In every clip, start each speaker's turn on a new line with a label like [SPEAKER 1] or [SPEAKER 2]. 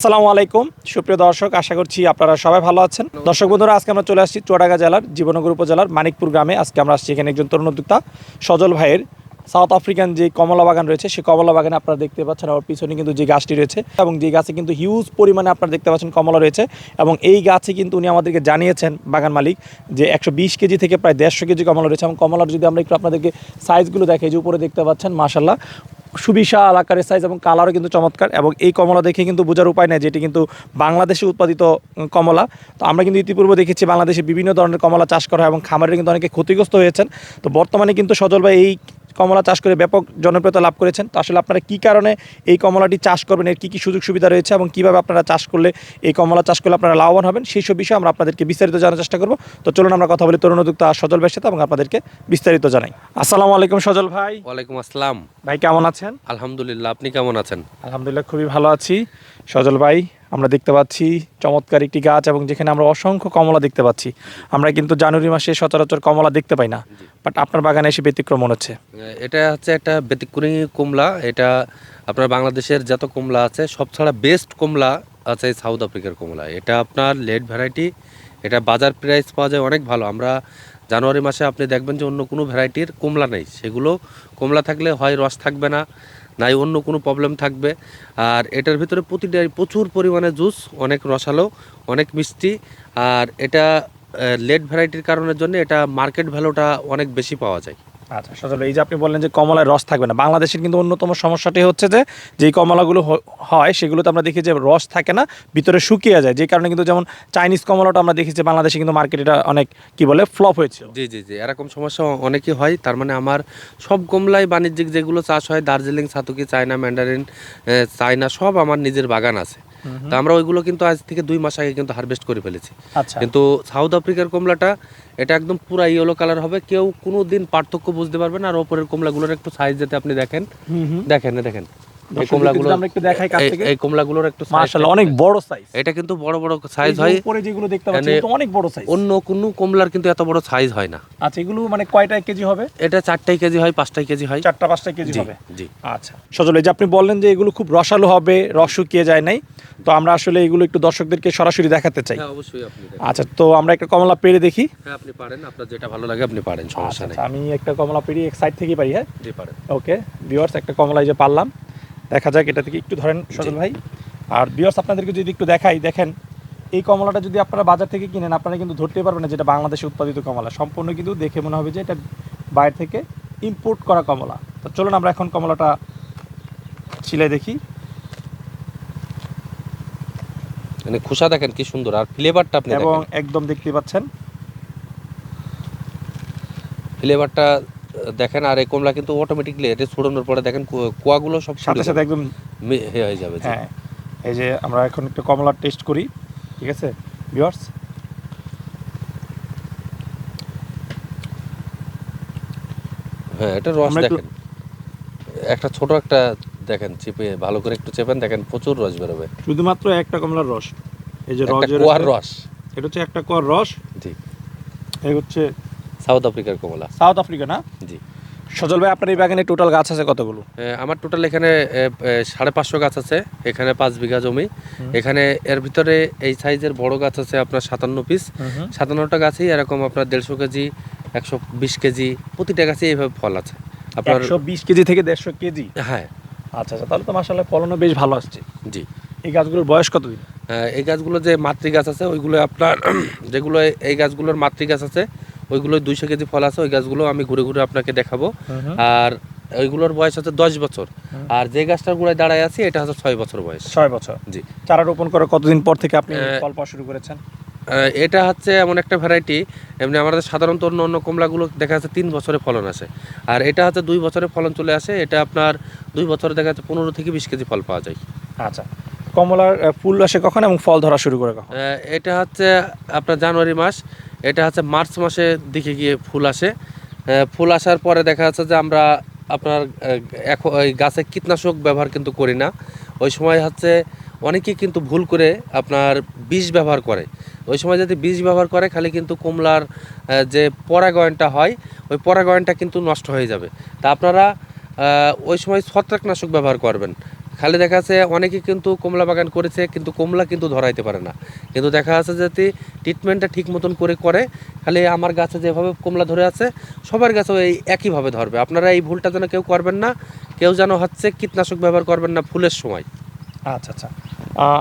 [SPEAKER 1] আসসালামু আলাইকুম। সুপ্রিয় দর্শক, আশা করছি আপনারা সবাই ভালো আছেন। দর্শক বন্ধুরা, আজকে আমরা চলে আসছি চুয়াডাঙ্গা জেলার, জীবনগর উপজেলার মানিকপুর গ্রামে। আজকে আমরা আসছি এখানে একজন তরুণ উদ্যোক্তা, সজল ভাইয়ের। সাউথ আফ্রিকান যে কমলা বাগান রয়েছে সেই কমলা বাগানে আপনারা দেখতে পাচ্ছেন আমার পিছনে কিন্তু যে গাছটি রয়েছে এবং যে গাছে কিন্তু হিউজ পরিমাণে আপনারা দেখতে পাচ্ছেন কমলা রয়েছে এবং এই গাছে কিন্তু উনি আমাদেরকে জানিয়েছেন বাগান মালিক যে একশো বিশ কেজি থেকে প্রায় দেড়শো কেজি কমলা রয়েছে এবং কমলার যদি আমরা একটু আপনাদেরকে সাইজগুলো দেখাই, যে উপরে দেখতে পাচ্ছেন মাসাল্লাহ সুবিশাল আকারের সাইজ এবং কালারও কিন্তু চমৎকার এবং এই কমলা দেখে কিন্তু বোঝার উপায় নেই যেটি কিন্তু বাংলাদেশে উৎপাদিত কমলা। তো আমরা কিন্তু ইতিপূর্বে দেখেছি বাংলাদেশে বিভিন্ন ধরনের কমলা চাষ করা হয় এবং খামারের কিন্তু অনেকে ক্ষতিগ্রস্ত হয়েছেন। তো বর্তমানে কিন্তু সজল ভাই এই কমলা চাষ করে ব্যাপক জনপ্রিয়তা লাভ করেছেন। তো আসলে আপনারা কী কারণে এই কমলাটি চাষ করবেন? এর কী কী সুযোগ সুবিধা রয়েছে? এবং কীভাবে আপনারা চাষ করলে এই কমলা চাষ করলে আপনারা লাভবান হবেন? সেই সব বিষয়ে আমরা আপনাদেরকে বিস্তারিত জানার চেষ্টা করব। তো চলুন আমরা কথা বলি তরুণ উদ্যোক্তা সজল ভাইয়ের সাথে এবং আপনাদেরকে বিস্তারিত জানাই। আসসালামু আলাইকুম সজল ভাই।
[SPEAKER 2] ওয়ালাইকুম আসসালাম।
[SPEAKER 1] ভাই কেমন আছেন?
[SPEAKER 2] আলহামদুলিল্লাহ আপনি কেমন আছেন?
[SPEAKER 1] আলহামদুলিল্লাহ খুবই ভালো আছি। সজল ভাই আমরা দেখতে পাচ্ছি চমৎকার একটি গাছ এবং যেখানে আমরা অসংখ্য কমলা দেখতে পাচ্ছি। আমরা কিন্তু জানুয়ারি মাসে সচরাচর কমলা দেখতে পাই না বাট আপনার বাগানে এসে ব্যতিক্রম মনে হচ্ছে।
[SPEAKER 2] এটা হচ্ছে একটা ব্যতিক্রমী কমলা। এটা আপনার বাংলাদেশের যত কমলা আছে সব ছাড়া বেস্ট কমলা আছে সাউথ আফ্রিকার কমলা। এটা আপনার লেট ভ্যারাইটি এটা বাজার প্রাইস পাওয়া যায় অনেক ভালো। আমরা জানুয়ারি মাসে আপনি দেখবেন যে অন্য কোনো ভ্যারাইটির কমলা নেই। সেগুলো কমলা থাকলে হয় রস থাকবে না। নাই অন্য কোনো প্রবলেম থাকবে। আর এটার ভিতরে প্রতিটাই প্রচুর পরিমাণে জুস অনেক রসালো, অনেক মিষ্টি। আর এটা লেট ভ্যারাইটির কারণের জন্য এটা মার্কেট ভ্যালুটা অনেক বেশি পাওয়া যায়।
[SPEAKER 1] আচ্ছা সজল এই যে আপনি বললেন যে কমলায় রস থাকবে না বাংলাদেশের কিন্তু অন্যতম সমস্যাটি হচ্ছে যে যেই কমলাগুলো হয় সেগুলোতে আমরা দেখি যে রস থাকে না ভিতরে শুকিয়ে যায়। যে কারণে কিন্তু যেমন চাইনিজ কমলাটা আমরা দেখি যে বাংলাদেশে কিন্তু মার্কেটে এটা অনেক কি বলে ফ্লপ হয়েছিল।
[SPEAKER 2] জি জি জি এরকম সমস্যা অনেকই হয়। তার মানে আমার সব কমলাই বাণিজ্যিক যেগুলো চাষ হয় দার্জিলিং সাতুকি চায়না ম্যান্ডারিন চায়না সব আমার নিজের বাগান আছে। তো আমরা ওইগুলো কিন্তু আজ থেকে দুই মাস আগে কিন্তু হারভেস্ট করে ফেলেছি।
[SPEAKER 1] আচ্ছা।
[SPEAKER 2] কিন্তু সাউথ আফ্রিকার কমলাটা এটা একদম পুরো ইয়েলো কালার হবে। কেউ কোনো দিন পার্থক্য বুঝতে পারবে না। আর ওপরের কমলাগুলোর একটু সাইজ যাতে আপনি দেখেন। দেখেন দেখেন। এই কমলাগুলো
[SPEAKER 1] আমরা একটু দেখাই কাছ থেকে।
[SPEAKER 2] এই কমলাগুলোর একটু
[SPEAKER 1] মাশাআল্লাহ অনেক বড় সাইজ
[SPEAKER 2] এটা কিন্তু বড় বড় সাইজ হয়।
[SPEAKER 1] উপরে যেগুলো দেখতে পাচ্ছি এটা অনেক বড় সাইজ
[SPEAKER 2] অন্য কোনো কমলার কিন্তু এত বড় সাইজ হয় না।
[SPEAKER 1] আচ্ছা এগুলো মানে কয়টা কেজি হবে?
[SPEAKER 2] এটা চারটাই কেজি হয় পাঁচটাই কেজি হয়।
[SPEAKER 1] চারটা পাঁচটা কেজি হবে?
[SPEAKER 2] জি।
[SPEAKER 1] আচ্ছা সজল এই যে আপনি বললেন যে এগুলো খুব রসালো হবে রস শুকিয়ে যায় নাই। তো আমরা আসলে এগুলো একটু দর্শকদেরকে সরাসরি দেখাতে চাই।
[SPEAKER 2] হ্যাঁ অবশ্যই আপনি
[SPEAKER 1] আচ্ছা তো আমরা একটা কমলা পেরে দেখি।
[SPEAKER 2] হ্যাঁ আপনি পারেন। আপনার যেটা ভালো লাগে আপনি পারেন সমস্যা নেই।
[SPEAKER 1] আচ্ছা, আমি একটা কমলা পেড়ি এক সাইড থেকে পারি হ্যাঁ?
[SPEAKER 2] জি পারেন।
[SPEAKER 1] ওকে ভিউয়ার্স একটা কমলা এই যে পারলাম। দেখা যাক এটা থেকে একটু ধরেন সজল ভাই। আর ভিউয়ার্স আপনাদেরকে যদি একটু দেখাই দেখেন এই কমলাটা যদি আপনারা বাজার থেকে কিনেন আপনারা কিন্তু ধরতে পারবেন না যেটা বাংলাদেশে উৎপাদিত কমলা। সম্পূর্ণ কিন্তু দেখে মনে হবে যে এটা বাইরে থেকে ইম্পোর্ট করা কমলা। তো চলুন আমরা এখন কমলাটা ছিলে দেখি।
[SPEAKER 2] মানে খোসা দেখেন কি সুন্দর আর ফ্লেভারটা আপনি
[SPEAKER 1] এবং একদম দেখতে পাচ্ছেন।
[SPEAKER 2] ফ্লেভারটা দেখেন আর এই কমলা কিন্তু অটোমেটিকলি এটা ছড়ানোর পরে দেখেন কোয়াগুলো সব
[SPEAKER 1] সাথে
[SPEAKER 2] সাথে
[SPEAKER 1] একদম
[SPEAKER 2] হয়ে যাবে
[SPEAKER 1] হ্যাঁ এই যে আমরা এখন একটু কমলার টেস্ট করি ঠিক আছে? ভিউয়ার্স
[SPEAKER 2] হ্যাঁ এটা রস দেখেন। একটা ছোট একটা দেখেন চেপে ভালো করে একটু চেপেন দেখেন প্রচুর রস বেরোবে।
[SPEAKER 1] শুধুমাত্র একটা কমলার রস। এই যে রস
[SPEAKER 2] কোয়ার রস।
[SPEAKER 1] এটা হচ্ছে একটা কোয়ার রস।
[SPEAKER 2] জি।
[SPEAKER 1] এই হচ্ছে
[SPEAKER 2] সাউথ আফ্রিকার কমলা।
[SPEAKER 1] সাউথ আফ্রিকা না?
[SPEAKER 2] জি।
[SPEAKER 1] সজল ভাই আপনার এই বাগানে টোটাল গাছ আছে কতগুলো?
[SPEAKER 2] আমার টোটাল এখানে সাড়ে পাঁচশো গাছ আছে। এখানে পাঁচ বিঘা জমি। এখানে এর ভিতরে এই সাইজের বড় গাছ আছে আপনার সাতান্ন পিস সাতান্নটা গাছেই এরকম আপনার দেড়শো কেজি একশো বিশ কেজি প্রতিটা গাছে এইভাবে ফল আছে। আপনার
[SPEAKER 1] একশো বিশ কেজি থেকে দেড়শো কেজি?
[SPEAKER 2] হ্যাঁ।
[SPEAKER 1] আচ্ছা আচ্ছা তাহলে তো মাসাল্লাহ ফলনও বেশ ভালো আসছে।
[SPEAKER 2] জি।
[SPEAKER 1] এই গাছগুলোর বয়স কতদিন?
[SPEAKER 2] আহ, এই গাছগুলো যে মাতৃ গাছ আছে ওইগুলো আপনার যেগুলো এই গাছগুলোর মাতৃ গাছ আছে ওইগুলো দুইশো কেজি ফল আছে ওই গাছগুলো আমি ঘুরে ঘুরে আপনাকে দেখাবো। আর ওইগুলোর বয়স হচ্ছে দশ বছর। আর যে গাছটার গোড়ায় দাঁড়ায় আছি এটা হচ্ছে ছয় বছর বয়স।
[SPEAKER 1] ছয় বছর।
[SPEAKER 2] জি।
[SPEAKER 1] চারা রোপণ করে কতদিন পর থেকে আপনি ফল পাওয়া শুরু করেছেন?
[SPEAKER 2] এটা হচ্ছে এমন একটা ভ্যারাইটি এমনি আমাদের সাধারণত অন্য অন্য কমলাগুলো দেখা যাচ্ছে তিন বছরে ফলন আসে। আর এটা হচ্ছে দুই বছরে ফলন চলে আসে এটা আপনার দুই বছরে দেখা যাচ্ছে পনেরো থেকে বিশ কেজি ফল পাওয়া যায়।
[SPEAKER 1] আচ্ছা। কমলার ফুল আসে কখন এবং ফল ধরা শুরু করে কখন?
[SPEAKER 2] এটা হচ্ছে আপনার জানুয়ারি মাস এটা হচ্ছে মার্চ মাসের দিকে গিয়ে ফুল আসে। ফুল আসার পরে দেখা যাচ্ছে যে আমরা আপনার এখন ওই গাছে কীটনাশক ব্যবহার কিন্তু করি না। ওই সময় হচ্ছে অনেকেই কিন্তু ভুল করে আপনার বিষ ব্যবহার করে। ওই সময় যদি বীজ ব্যবহার করে, খালি কিন্তু কমলার যে পরাগায়নটা হয়, ওই পরাগায়নটা কিন্তু নষ্ট হয়ে যাবে। তা আপনারা ওই সময় ছত্রাকনাশক ব্যবহার করবেন। খালি দেখা যাচ্ছে অনেকে কিন্তু কমলা বাগান করেছে কিন্তু কমলা কিন্তু ধরাইতে পারে না। কিন্তু দেখা যাচ্ছে যাতে ট্রিটমেন্টটা ঠিক মতন করে করে খালি আমার গাছে যেভাবে কমলা ধরে আছে সবার গাছেও এই একইভাবে ধরবে। আপনারা এই ভুলটা যেন কেউ করবেন না কেউ যেন হচ্ছে কীটনাশক ব্যবহার করবেন না ফুলের সময়।
[SPEAKER 1] আচ্ছা আচ্ছা।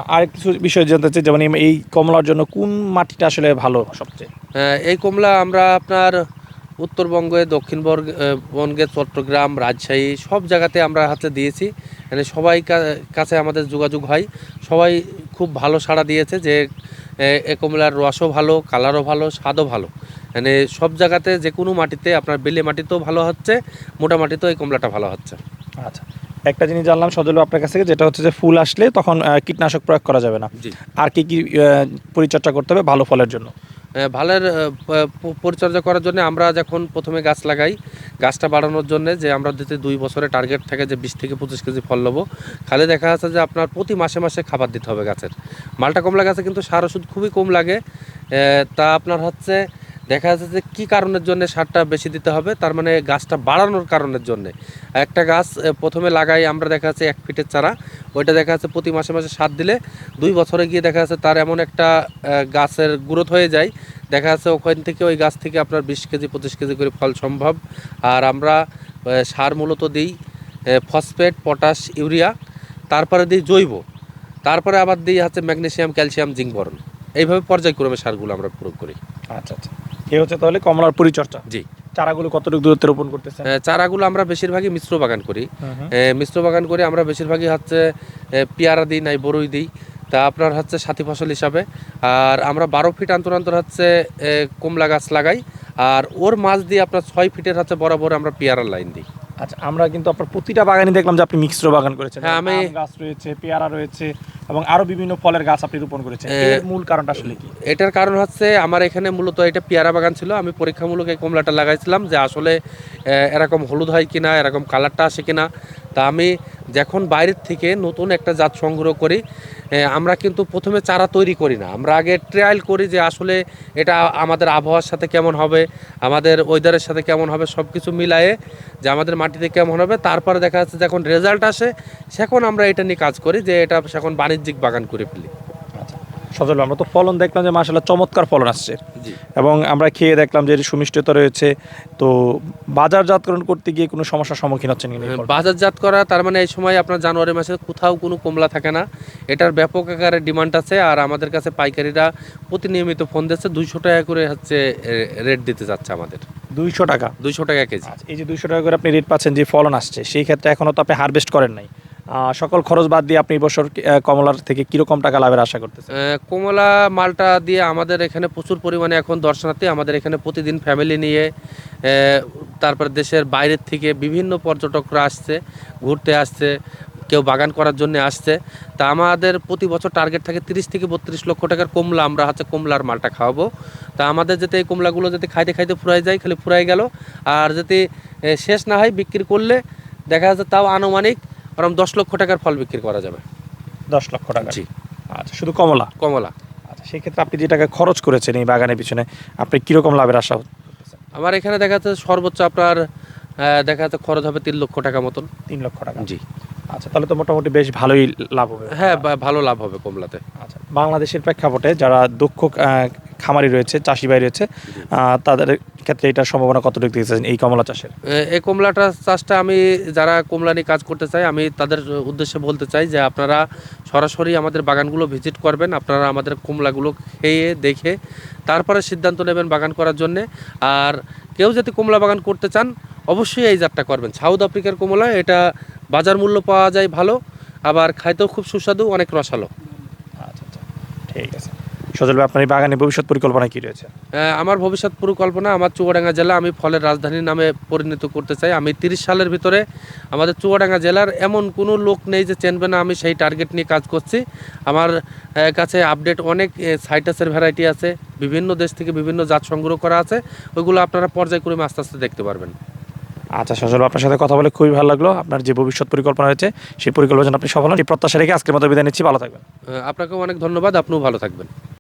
[SPEAKER 1] আর কিছু বিষয় জানতে চাই যেমন এই- কমলার জন্য কোন মাটিটা আসলে ভালো সবচেয়ে?
[SPEAKER 2] আহ, এই কমলা আমরা আপনার উত্তরবঙ্গে দক্ষিণবঙ্গ চট্টগ্রাম রাজশাহী সব জায়গাতে আমরা হাতে দিয়েছি। মানে সবাই কাছে আমাদের যোগাযোগ হয়। সবাই খুব ভালো সাড়া দিয়েছে যে এ, কমলার রসও ভালো কালারও ভালো স্বাদও ভালো। মানে সব জায়গাতে যে কোনো মাটিতে আপনার বেলে মাটিতেও ভালো হচ্ছে মোটা মাটিতেও এই কমলাটা ভালো হচ্ছে।
[SPEAKER 1] আচ্ছা একটা জিনিস জানলাম সজল আপনার কাছ থেকে যেটা হচ্ছে যে ফুল আসলে তখন কীটনাশক প্রয়োগ করা যাবে না। আর কি কি পরিচর্যা করতে হবে ভালো ফলের জন্য?
[SPEAKER 2] ভালের পরিচর্যা করার জন্য আমরা যখন প্রথমে গাছ লাগাই, গাছটা বাড়ানোর জন্য যে আমরা যদি দুই বছরে টার্গেট থাকে যে বিশ থেকে পঁচিশ কেজি ফল নেব খালি দেখা যাচ্ছে যে আপনার প্রতি মাসে মাসে খাবার দিতে হবে গাছের। মালটা কমলা গাছে কিন্তু সার ওষুধ খুবই কম লাগে। তা আপনার হচ্ছে দেখা যাচ্ছে যে কী কারণের জন্য সারটা বেশি দিতে হবে? তার মানে গাছটা বাড়ানোর কারণের জন্য। একটা গাছ প্রথমে লাগাই আমরা দেখা যাচ্ছে এক ফিটের চারা। ওইটা দেখা যাচ্ছে প্রতি মাসে মাসে সার দিলে দুই বছরে গিয়ে দেখা যাচ্ছে তার এমন একটা গাছের গ্রোথ হয়ে যায়। দেখা যাচ্ছে ওখান থেকে ওই গাছ থেকে আপনার বিশ কেজি, পঁচিশ কেজি করে ফল সম্ভব। আর আমরা সার মূলত দিই ফসফেট, পটাশ, ইউরিয়া, তারপরে দিই জৈব। তারপরে আবার দিই হচ্ছে ম্যাগনেশিয়াম ক্যালসিয়াম, জিঙ্ক বরন এইভাবে পর্যায়ক্রমে সারগুলো আমরা প্রয়োগ করি।
[SPEAKER 1] আচ্ছা আচ্ছা। এই হচ্ছে তাহলে কমলার পরিচর্যা।
[SPEAKER 2] জি।
[SPEAKER 1] চারাগুলো কতটুকু দূরত্বে রোপণ করতেছেন?
[SPEAKER 2] চারাগুলো আমরা বেশিরভাগই মিশ্র বাগান করি। মিশ্র বাগান করে আমরা বেশিরভাগই হচ্ছে পেয়ারা দিই নাই বড়ই দিই। তা আপনার হচ্ছে সাথী ফসল হিসাবে। আর আমরা বারো ফিট অন্তর অন্তর হচ্ছে কমলা গাছ লাগাই। আর ওর মাছ দিয়ে আপনার ছয় ফিটের হচ্ছে বরাবর আমরা পেয়ারার লাইন দিই।
[SPEAKER 1] আচ্ছা আমরা কিন্তু আপনার প্রতিটা বাগানে দেখলাম যে আপনি মিক্সড বাগান করেছেন।
[SPEAKER 2] হ্যাঁ, আমি-
[SPEAKER 1] গাছ রয়েছে পেয়ারা রয়েছে এবং আরও বিভিন্ন ফলের গাছ আপনি রোপণ করেছেন। এর মূল কারণটা আসলে কি?
[SPEAKER 2] এটার কারণ হচ্ছে আমার এখানে মূলত এটা পেয়ারা বাগান ছিল। আমি পরীক্ষামূলক এই কমলাটা লাগাইছিলাম যে আসলে এরকম হলুদ হয় কিনা এরকম কালারটা আসে কিনা। তা আমি যখন বাইরের থেকে নতুন একটা জাত সংগ্রহ করি আমরা কিন্তু প্রথমে চারা তৈরি করি না। আমরা আগে ট্রায়াল করি যে আসলে এটা আমাদের আবহাওয়ার সাথে কেমন হবে, আমাদের ওয়েদারের সাথে কেমন হবে সব কিছু মিলায়ে যে আমাদের মাটিতে কেমন হবে। তারপরে দেখা যাচ্ছে যখন রেজাল্ট আসে, সেখন আমরা এটা নিয়ে কাজ করি যে এটা সেখন বাণিজ্যিক বাগান করে ফেলি।
[SPEAKER 1] সজল আমরা তো ফলন দেখলাম যে মাসাল্লাহ চমৎকার ফলন আসছে। এবং আমরা খেয়ে দেখলাম যে সুমিষ্টতা রয়েছে। তো বাজারজাতকরণ করতে গিয়ে কোনো সমস্যার সম্মুখীন হচ্ছেন এই ফলটা?
[SPEAKER 2] বাজারজাত করা তার মানে এই সময় আপনার জানুয়ারি মাসে কোথাও কোনো কমলা থাকে না। এটার ব্যাপক আকারে ডিমান্ড আছে আর আমাদের কাছে পাইকারিরা প্রতিনিয়মিত ফোন দিচ্ছে দুইশো টাকা করে হচ্ছে রেট দিতে যাচ্ছে আমাদের।
[SPEAKER 1] দুইশো টাকা?
[SPEAKER 2] দুইশো টাকা কেজি।
[SPEAKER 1] আচ্ছা, এই যে দুইশো টাকা করে আপনি রেট পাচ্ছেন যে ফলন আসছে সেই ক্ষেত্রে এখনও তো আপনি হারভেস্ট করেন নাই। সকল খরচ বাদ দিয়ে আপনি বছর কমলার থেকে কীরকম টাকা লাভের আশা করতেছেন?
[SPEAKER 2] কমলা মালটা দিয়ে আমাদের এখানে প্রচুর পরিমাণে এখন দর্শনার্থী, আমাদের এখানে প্রতিদিন ফ্যামিলি নিয়ে তারপর দেশের বাইরের থেকে বিভিন্ন পর্যটকরা আসছে, ঘুরতে আসছে, কেউ বাগান করার জন্য আসছে। তা আমাদের প্রতি বছর টার্গেট থাকে তিরিশ থেকে বত্রিশ লক্ষ টাকার কমলা, আমরা হচ্ছে কমলার মালটা খাওয়াবো। তা আমাদের যাতে এই কমলাগুলো যাতে খাইতে খাইতে ফুরাই যায়, খালি ফুরাই গেল। আর যাতে শেষ না হয় বিক্রি করলে, দেখা যাচ্ছে তাও আনুমানিক ওরকম দশ লক্ষ টাকার ফল বিক্রি করা যাবে।
[SPEAKER 1] দশ লক্ষ টাকা।
[SPEAKER 2] জি।
[SPEAKER 1] আচ্ছা শুধু কমলা?
[SPEAKER 2] কমলা।
[SPEAKER 1] আচ্ছা সেই ক্ষেত্রে আপনি যে টাকা খরচ করেছেন এই বাগানের পিছনে আপনি কীরকম লাভের আশা
[SPEAKER 2] আমার এখানে দেখা যাচ্ছে সর্বোচ্চ আপনার দেখা যাচ্ছে খরচ হবে তিন লক্ষ টাকা মতন।
[SPEAKER 1] তিন লক্ষ টাকা।
[SPEAKER 2] জি।
[SPEAKER 1] আচ্ছা তাহলে তো মোটামুটি বেশ ভালোই লাভ হবে।
[SPEAKER 2] হ্যাঁ ভালো লাভ হবে কমলাতে।
[SPEAKER 1] আচ্ছা বাংলাদেশের প্রেক্ষাপটে যারা দক্ষ খামারি রয়েছে চাষি ভাই রয়েছে তাদের ক্ষেত্রে এটার সম্ভাবনা কতটুকু দেখতেছেন এই কমলা চাষের?
[SPEAKER 2] এই কমলাটা চাষটা আমি যারা কমলা নিয়ে কাজ করতে চাই আমি তাদের উদ্দেশ্যে বলতে চাই যে আপনারা সরাসরি আমাদের বাগানগুলো ভিজিট করবেন, আপনারা আমাদের কমলাগুলো খেয়ে দেখে তারপরে সিদ্ধান্ত নেবেন বাগান করার জন্যে। আর কেউ যদি কমলা বাগান করতে চান, অবশ্যই এই জাতটা করবেন। সাউথ আফ্রিকার কমলা, এটা বাজার মূল্য পাওয়া যায় ভালো, আবার খাইতেও খুব সুস্বাদু, অনেক রসালো
[SPEAKER 1] আচ্ছা আচ্ছা ঠিক আছে সজল ভাই আপনার এই বাগানের ভবিষ্যৎ পরিকল্পনা কি রয়েছে?
[SPEAKER 2] আমার ভবিষ্যৎ পরিকল্পনা আমার চুয়াডাঙ্গা জেলা আমি ফলের রাজধানী নামে পরিণত করতে চাই। আমি তিরিশ সালের ভিতরে আমাদের চুয়াডাঙ্গা জেলার এমন কোনো লোক নেই যে চেনবে না আমি সেই টার্গেট নিয়ে কাজ করছি। আমার কাছে আপডেট অনেক সাইটাসের ভ্যারাইটি আছে বিভিন্ন দেশ থেকে বিভিন্ন জাত সংগ্রহ করা আছে। ওইগুলো আপনারা পর্যায়ক্রমে আস্তে আস্তে দেখতে পারবেন।
[SPEAKER 1] আচ্ছা সজল আপনার সাথে কথা বলে খুবই ভালো লাগল। আপনার যে ভবিষ্যৎ পরিকল্পনা রয়েছে সেই পরিকল্পনা আপনি সফল হন। এই প্রত্যাশা রেখে আজকের মতো বিদায় নিচ্ছি। ভালো থাকবেন।
[SPEAKER 2] আপনাকেও অনেক ধন্যবাদ। আপনিও ভালো থাকবেন।